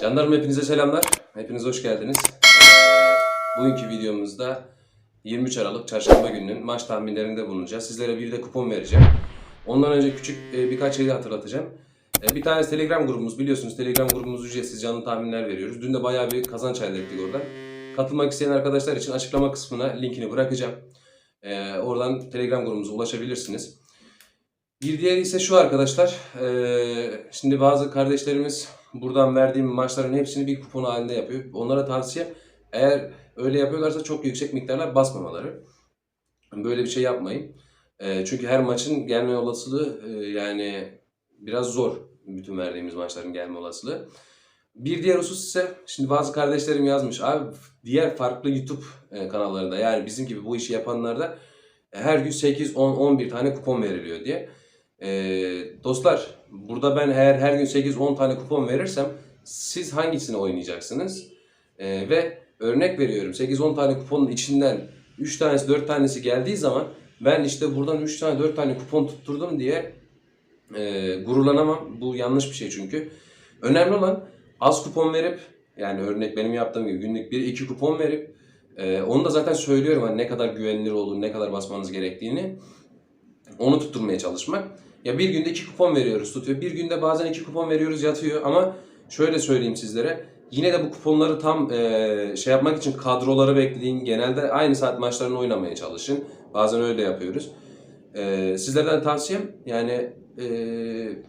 Canlarım hepinize selamlar. Hepiniz hoş geldiniz. Ee, bugünkü videomuzda 23 Aralık Çarşamba gününün maç tahminlerinde bulunacağız. Sizlere bir de kupon vereceğim. Ondan önce küçük e, birkaç şeyi hatırlatacağım. E, bir tanesi Telegram grubumuz biliyorsunuz. Telegram grubumuz ücretsiz canlı tahminler veriyoruz. Dün de bayağı bir kazanç elde ettik oradan. Katılmak isteyen arkadaşlar için açıklama kısmına linkini bırakacağım. E, oradan Telegram grubumuza ulaşabilirsiniz. Bir diğeri ise şu arkadaşlar. Ee, şimdi bazı kardeşlerimiz buradan verdiğim maçların hepsini bir kupon halinde yapıyor. Onlara tavsiye eğer öyle yapıyorlarsa çok yüksek miktarlar basmamaları. Böyle bir şey yapmayın. Ee, çünkü her maçın gelme olasılığı e, yani biraz zor. Bütün verdiğimiz maçların gelme olasılığı. Bir diğer husus ise şimdi bazı kardeşlerim yazmış. Abi diğer farklı YouTube e, kanallarında yani bizim gibi bu işi yapanlarda her gün 8, 10, 11 tane kupon veriliyor diye. Ee, dostlar burada ben eğer her gün 8-10 tane kupon verirsem siz hangisini oynayacaksınız? Ee, ve örnek veriyorum 8-10 tane kuponun içinden 3 tanesi 4 tanesi geldiği zaman ben işte buradan 3 tane 4 tane kupon tutturdum diye e, gururlanamam. Bu yanlış bir şey çünkü. Önemli olan az kupon verip yani örnek benim yaptığım gibi günlük 1-2 kupon verip e, onu da zaten söylüyorum hani ne kadar güvenilir olduğunu, ne kadar basmanız gerektiğini onu tutturmaya çalışmak. Ya bir günde iki kupon veriyoruz tutuyor. Bir günde bazen iki kupon veriyoruz yatıyor ama şöyle söyleyeyim sizlere. Yine de bu kuponları tam e, şey yapmak için kadroları bekleyin. Genelde aynı saat maçlarını oynamaya çalışın. Bazen öyle yapıyoruz. E, sizlerden tavsiyem yani e,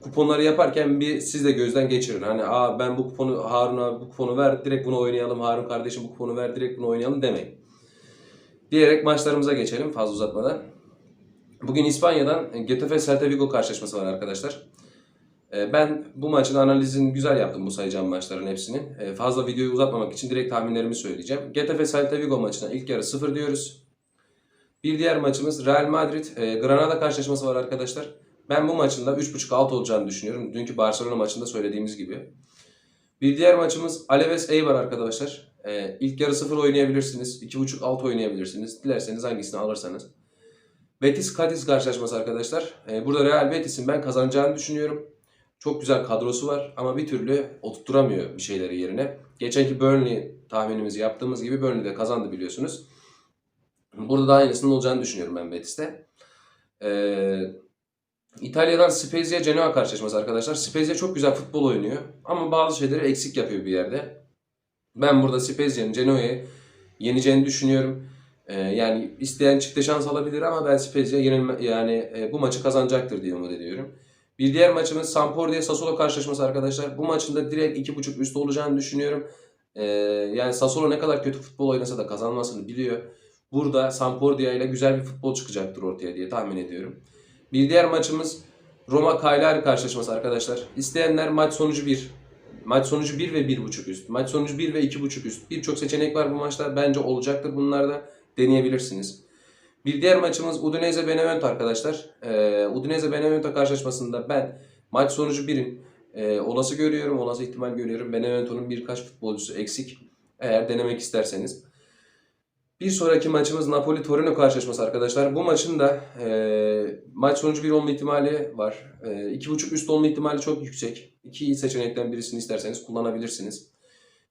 kuponları yaparken bir siz de gözden geçirin. Hani Aa, ben bu kuponu Harun'a bu kuponu ver direkt bunu oynayalım. Harun kardeşim bu kuponu ver direkt bunu oynayalım demeyin. Diyerek maçlarımıza geçelim fazla uzatmadan. Bugün İspanya'dan Getafe Celta Vigo karşılaşması var arkadaşlar. Ee, Ben bu maçın analizini güzel yaptım bu sayacağım maçların hepsinin. Ee, Fazla videoyu uzatmamak için direkt tahminlerimi söyleyeceğim. Getafe Celta Vigo maçına ilk yarı 0 diyoruz. Bir diğer maçımız Real Madrid e, Granada karşılaşması var arkadaşlar. Ben bu maçın da 3.5 alt olacağını düşünüyorum. Dünkü Barcelona maçında söylediğimiz gibi. Bir diğer maçımız Alaves Eibar arkadaşlar. İlk yarı 0 oynayabilirsiniz. 2.5 alt oynayabilirsiniz. Dilerseniz hangisini alırsanız. Betis Cadiz karşılaşması arkadaşlar. Ee, burada Real Betis'in ben kazanacağını düşünüyorum. Çok güzel kadrosu var ama bir türlü oturtturamıyor bir şeyleri yerine. Geçenki Burnley tahminimizi yaptığımız gibi Burnley de kazandı biliyorsunuz. Burada da aynısının olacağını düşünüyorum ben Betis'te. Ee, İtalya'dan Spezia Genoa karşılaşması arkadaşlar. Spezia çok güzel futbol oynuyor ama bazı şeyleri eksik yapıyor bir yerde. Ben burada Spezia'nın Genoa'yı yeneceğini düşünüyorum. Ee, yani isteyen çifte şans alabilir ama ben Spezia yenilme, yani e, bu maçı kazanacaktır diye umut ediyorum. Bir diğer maçımız Sampdoria Sassuolo karşılaşması arkadaşlar. Bu maçın da direkt 2.5 üstü olacağını düşünüyorum. Ee, yani Sassuolo ne kadar kötü futbol oynasa da kazanmasını biliyor. Burada Sampdoria ile güzel bir futbol çıkacaktır ortaya diye tahmin ediyorum. Bir diğer maçımız Roma Cagliari karşılaşması arkadaşlar. İsteyenler maç sonucu 1. Maç sonucu 1 ve 1.5 üst. Maç sonucu 1 ve 2.5 üst. Birçok seçenek var bu maçta. Bence olacaktır bunlar da deneyebilirsiniz. Bir diğer maçımız Udinese Benevento arkadaşlar. Ee, Udinese Benevento karşılaşmasında ben maç sonucu 1'in e, olası görüyorum, olası ihtimal görüyorum. Benevento'nun birkaç futbolcusu eksik. Eğer denemek isterseniz. Bir sonraki maçımız Napoli Torino karşılaşması arkadaşlar. Bu maçın da e, maç sonucu 1 olma ihtimali var. E, 2.5 üst olma ihtimali çok yüksek. İki seçenekten birisini isterseniz kullanabilirsiniz.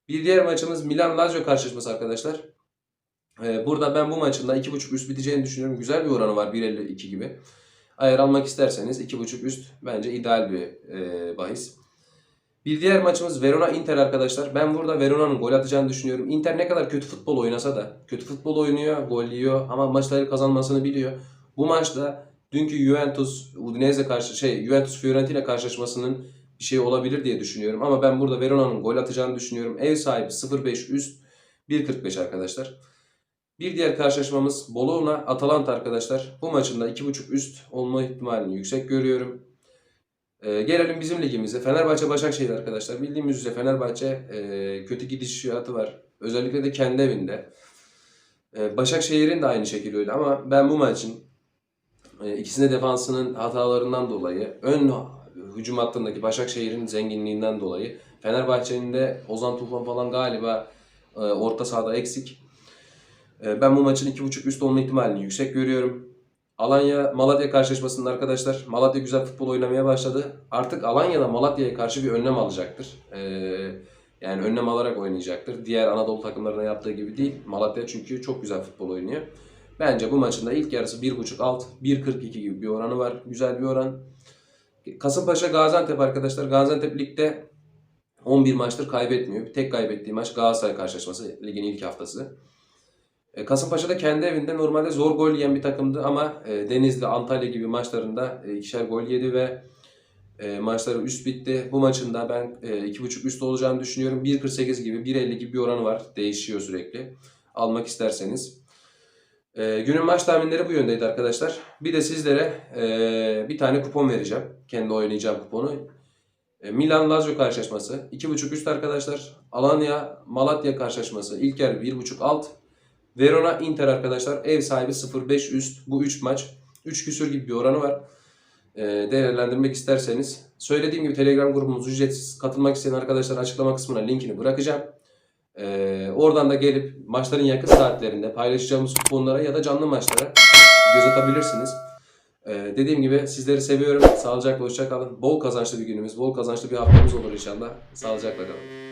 Bir diğer maçımız Milan Lazio karşılaşması arkadaşlar. Ee, Burada ben bu maçın da 2.5 üst biteceğini düşünüyorum. Güzel bir oranı var 1.52 gibi. Eğer almak isterseniz 2.5 üst bence ideal bir e, bahis. Bir diğer maçımız Verona Inter arkadaşlar. Ben burada Verona'nın gol atacağını düşünüyorum. Inter ne kadar kötü futbol oynasa da kötü futbol oynuyor, gol yiyor ama maçları kazanmasını biliyor. Bu maçta dünkü Juventus Udinese karşı şey Juventus Fiorentina karşılaşmasının bir şey olabilir diye düşünüyorum ama ben burada Verona'nın gol atacağını düşünüyorum. Ev sahibi 0.5 üst 1.45 arkadaşlar. Bir diğer karşılaşmamız Bologna Atalanta arkadaşlar. Bu maçın da 2.5 üst olma ihtimalini yüksek görüyorum. Ee, gelelim bizim ligimize. Fenerbahçe Başakşehir arkadaşlar. Bildiğimiz üzere Fenerbahçe e, kötü gidişatı var. Özellikle de kendi evinde. Ee, Başakşehir'in de aynı şekilde öyle ama ben bu maçın e, ikisinde defansının hatalarından dolayı ön hücum hattındaki Başakşehir'in zenginliğinden dolayı Fenerbahçe'nin de Ozan Tufan falan galiba e, orta sahada eksik. Ee, Ben bu maçın 2.5 üst olma ihtimalini yüksek görüyorum. Alanya Malatya karşılaşmasında arkadaşlar Malatya güzel futbol oynamaya başladı. Artık Alanya da Malatya'ya karşı bir önlem alacaktır. Ee, Yani önlem alarak oynayacaktır. Diğer Anadolu takımlarına yaptığı gibi değil. Malatya çünkü çok güzel futbol oynuyor. Bence bu maçın da ilk yarısı 1.5 alt, 1.42 gibi bir oranı var. Güzel bir oran. Kasımpaşa Gaziantep arkadaşlar. Gaziantep ligde 11 maçtır kaybetmiyor. Tek kaybettiği maç Galatasaray karşılaşması ligin ilk haftası. E, Kasımpaşa da kendi evinde normalde zor gol yiyen bir takımdı ama e, Denizli, Antalya gibi maçlarında e, ikişer gol yedi ve maçları üst bitti. Bu maçın da ben e, 2.5 üst olacağını düşünüyorum. 1.48 gibi, 1.50 gibi bir oranı var. Değişiyor sürekli. Almak isterseniz. Günün maç tahminleri bu yöndeydi arkadaşlar. Bir de sizlere bir tane kupon vereceğim. Kendi oynayacağım kuponu. E, Milan Lazio karşılaşması 2.5 üst arkadaşlar. Alanya Malatya karşılaşması ilk yarı 1.5 alt. Verona Inter arkadaşlar ev sahibi 0.5 üst. Bu 3 maç 3 küsür gibi bir oranı var. E, değerlendirmek isterseniz söylediğim gibi Telegram grubumuz ücretsiz. Katılmak isteyen arkadaşlar açıklama kısmına linkini bırakacağım. E, oradan da gelip maçların yakın saatlerinde paylaşacağımız kuponlara ya da canlı maçlara göz atabilirsiniz. Ee, dediğim gibi sizleri seviyorum. Sağlıcakla hoşça kalın. Bol kazançlı bir günümüz, bol kazançlı bir haftamız olur inşallah. Sağlıcakla kalın.